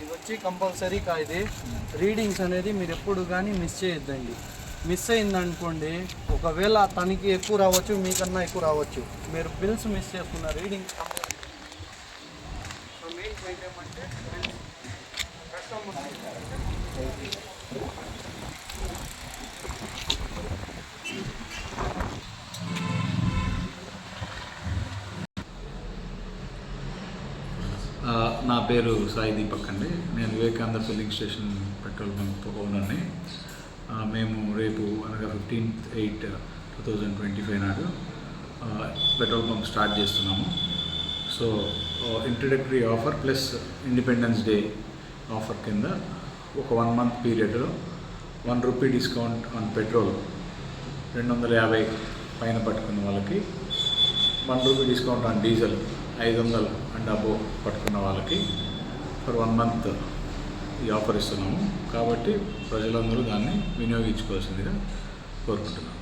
ఇది వచ్చి compulsory కాయదే. Readings అనేది మీరు ఎప్పుడు కానీ మిస్ చేయొద్దండి. మిస్ అయిందనుకోండి ఒకవేళ తనకి ఎక్కువ రావచ్చు మీకన్నా ఎక్కువ రావచ్చు. మీరు బిల్స్ మిస్ చేసుకున్న రీడింగ్స్ నా పేరు సాయి దీపక్ అండి. నేను Vivekananda filling station petrol bunk ఓనర్ని. మేము రేపు అనగా fifteenth eight two thousand twenty five నాడు పెట్రోల్ బంక్ స్టార్ట్ చేస్తున్నాము. So introductory offer plus independence day offer కింద ఒక వన్ మంత్ పీరియడ్లో one rupee discount on petrol రెండు వందల యాభై పైన పట్టుకున్న వాళ్ళకి one rupee discount on diesel ఐదు వందలు అండ్ అబో పట్టుకున్న వాళ్ళకి ఫర్ వన్ మంత్ ఈ ఆఫర్ ఇస్తున్నాము. కాబట్టి ప్రజలందరూ దాన్ని వినియోగించుకోవాల్సిందిగా కోరుకుంటున్నాము.